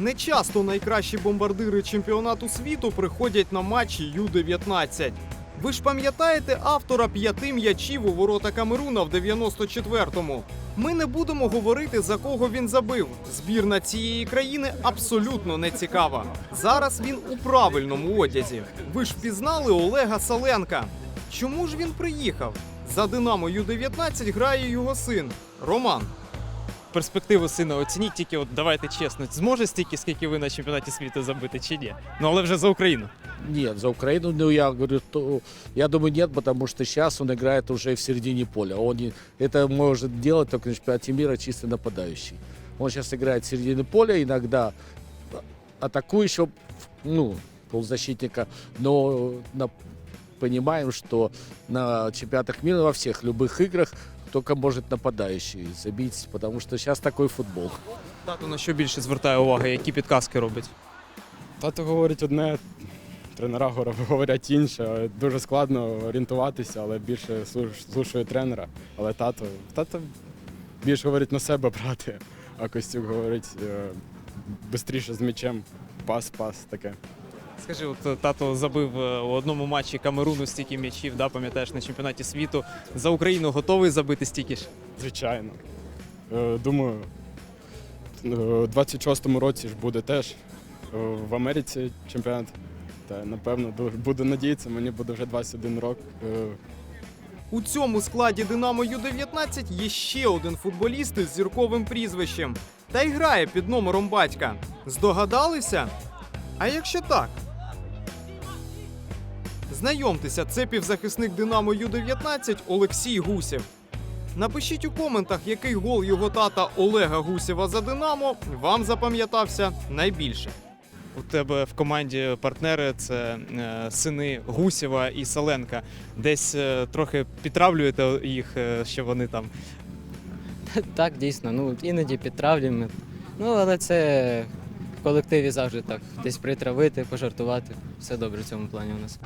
Не часто найкращі бомбардири чемпіонату світу приходять на матчі Ю-19. Ви ж пам'ятаєте автора п'яти м'ячів у ворота Камеруна в 94-му? Ми не будемо говорити, за кого він забив. Збірна цієї країни абсолютно не цікава. Зараз він у правильному одязі. Ви ж впізнали Олега Саленка. Чому ж він приїхав? За Динамо Ю-19 грає його син Роман. Перспективу сина оцініть тільки, от давайте чесно, зможе стільки, скільки ви на чемпіонаті світу забити, чи ні? Ну але вже за Україну. Нет, за Украину, ну я говорю, то, я думаю, нет, потому что сейчас он играет уже в середине поля. Он не- это может делать только на чемпионате мира чисто нападающий. Он сейчас играет в середине поля, иногда атакующего, ну, полузащитника, но на- понимаем, что на чемпионатах мира во всех любых играх только может нападающий забить, потому что сейчас такой футбол. Тато на що більше звертає уваги, які підказки робить? Тато говорить одне, тренера говор- говорять інше. Дуже складно орієнтуватися, але більше слуш- слушаю тренера. Але тато, тато більше говорить на себе брати, а Костюк говорить швидше з м'ячем, пас, пас таке. Скажи, от е, тато забив е, у одному матчі Камеруну стільки м'ячів, да, пам'ятаєш на чемпіонаті світу. За Україну готовий забити стільки ж? Звичайно. Е, Думаю, у 26-му році ж буде теж в Америці чемпіонат. Та напевно ду- буду надіятися, мені буде вже 21 рок. У цьому складі Динамо Ю-19 є ще один футболіст із зірковим прізвищем. Та й грає під номером батька. Здогадалися? А якщо так? Знайомтеся, це півзахисник Динамо Ю-19 Олексій Гусєв. Напишіть у коментах, який гол його тата Олега Гусєва за Динамо вам запам'ятався найбільше. У тебе в команді партнери це е, сини Гусєва і Саленка. Десь е, трохи підтравлюєте їх, е, що вони там. Так, дійсно. Ну, іноді підтравлюємо. Ну, але це колективі завжди так. Десь притравити, пожартувати. Все добре в цьому плані у нас.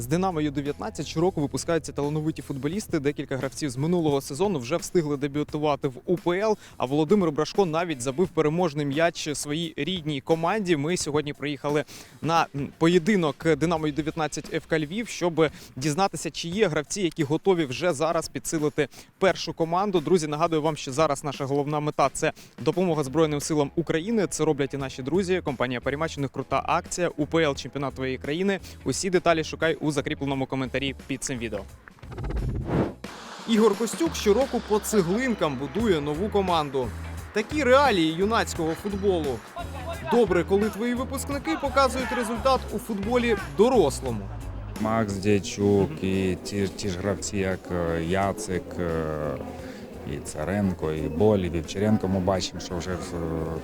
З Динамо Ю-19 щороку випускаються талановиті футболісти. Декілька гравців з минулого сезону вже встигли дебютувати в УПЛ. А Володимир Брашко навіть забив переможний м'яч своїй рідній команді. Ми сьогодні приїхали на поєдинок Динамо Ю-19 ФК Львів, щоб дізнатися, чи є гравці, які готові вже зараз підсилити першу команду. Друзі, нагадую вам, що зараз наша головна мета це допомога Збройним силам України. Це роблять і наші друзі. Компанія Парімач, у них крута акція. УПЛ чемпіонат твоєї країни. Усі деталі шукай у закріпленому коментарі під цим відео. Ігор Костюк щороку по цеглинкам будує нову команду. Такі реалії юнацького футболу. Добре, коли твої випускники показують результат у футболі дорослому. Макс Дячук і ті, ті ж гравці, як е, Яцик, е, і Царенко, і Боль, і Вівчаренко. Ми бачимо, що вже е,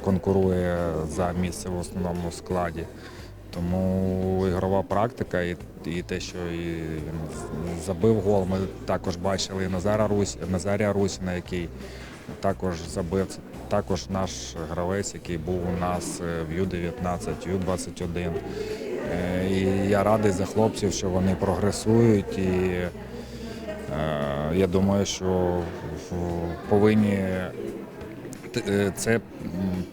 конкурує за місце в основному складі. Тому ігрова практика і, і те, що і він забив гол. Ми також бачили і Назара Русь, Назарія Русіна, який також забив. Також наш гравець, який був у нас е, в Ю-19, Ю-21. Е, І я радий за хлопців, що вони прогресують. І е, я думаю, що повинні це,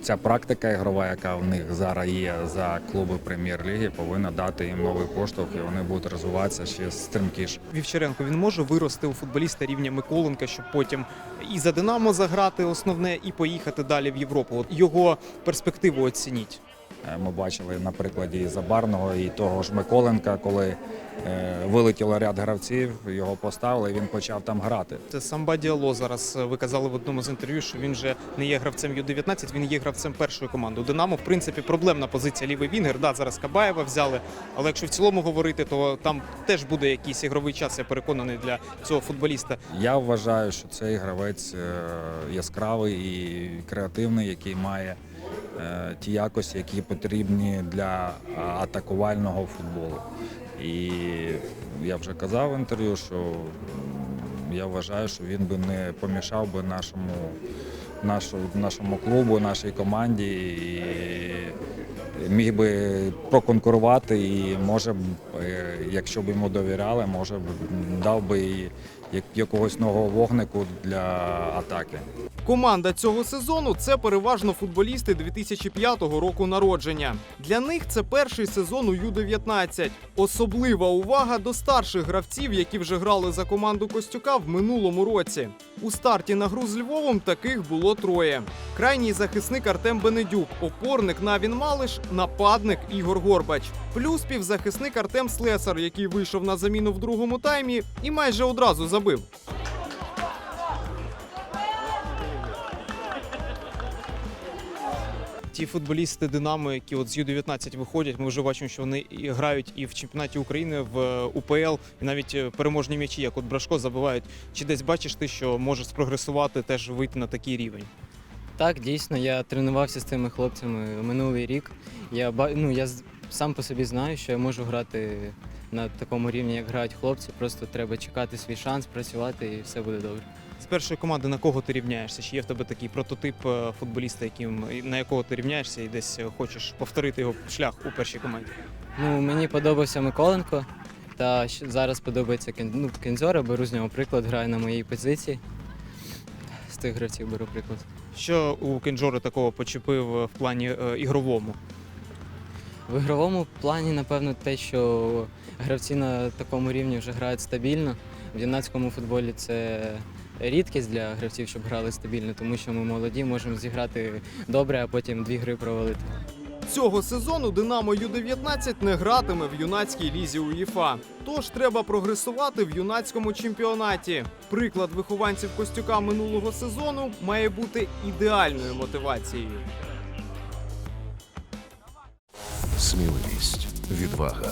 ця практика ігрова, яка в них зараз є за клуби прем'єр-ліги, повинна дати їм новий поштовх, і вони будуть розвиватися ще стрімкіше. Вівчаренко він може вирости у футболіста рівня Миколенка, щоб потім і за Динамо заграти основне, і поїхати далі в Європу. От його перспективу оцініть. Е, Ми бачили на прикладі і Забарного, і того ж Миколенка, коли е, вилетіло ряд гравців, його поставили, і він почав там грати. Це самба Діало зараз. е, Ви казали в одному з інтерв'ю, що він вже не є гравцем Ю-19, він є гравцем першої команди. У Динамо, в принципі, проблемна позиція лівий вінгер. Да, зараз Кабаєва взяли. Але якщо в цілому говорити, то там теж буде якийсь ігровий час, я переконаний для цього футболіста. Я вважаю, що цей гравець яскравий і креативний, який має ті якості, які потрібні для атакувального футболу. І я вже казав в інтерв'ю, що я вважаю, що він би не помішав би нашому, нашу, нашому клубу, нашій команді. І міг би проконкурувати і може, е, якщо б йому довіряли, може дав би якогось нового вогнику для атаки. Команда цього сезону це переважно футболісти 2005 року народження. Для них це перший сезон у Ю-19. Особлива увага до старших гравців, які вже грали за команду Костюка в минулому році. У старті на гру з Львовом таких було троє: крайній захисник Артем Бенедюк, опорник Навін Малиш, нападник Ігор Горбач, плюс півзахисник Артем Слесар, який вийшов на заміну в другому таймі і майже одразу забив. Ті футболісти Динамо, які от з Ю-19 виходять, ми вже бачимо, що вони і грають і в чемпіонаті України, в е, УПЛ, і навіть е, переможні м'ячі, як от Брашко, забивають. Чи десь бачиш ти, що може спрогресувати, теж вийти на такий рівень? Так, дійсно, я тренувався з цими хлопцями минулий рік. Я, ну, я сам по собі знаю, що я можу грати на такому рівні, як грають хлопці. Просто треба чекати свій шанс, працювати і все буде добре. З першої команди на кого ти рівняєшся? Чи є в тебе такий прототип е, футболіста, яким на якого ти рівняєшся і десь е, хочеш повторити його шлях у першій команді? Ну, мені подобався Миколенко, та зараз подобається ну, Кензора, беру з нього приклад, грає на моїй позиції. З тих гравців беру приклад. Що у Кенджори такого почепив е, в плані е, ігровому? В ігровому плані, напевно, те, що гравці на такому рівні вже грають стабільно. В юнацькому футболі це рідкість для гравців, щоб грали стабільно, тому що ми молоді, можемо зіграти добре, а потім дві гри провалити. Цього сезону Динамо Ю-19 не гратиме в юнацькій лізі УЄФА. Тож треба прогресувати в юнацькому чемпіонаті. Приклад вихованців Костюка минулого сезону має бути ідеальною мотивацією. Сміливість, відвага,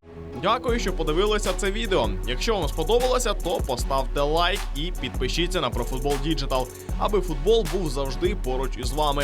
Дякую, що подивилися це відео. Якщо вам сподобалося, то поставте лайк і підпишіться на ProFootball Digital, аби футбол був завжди поруч із вами.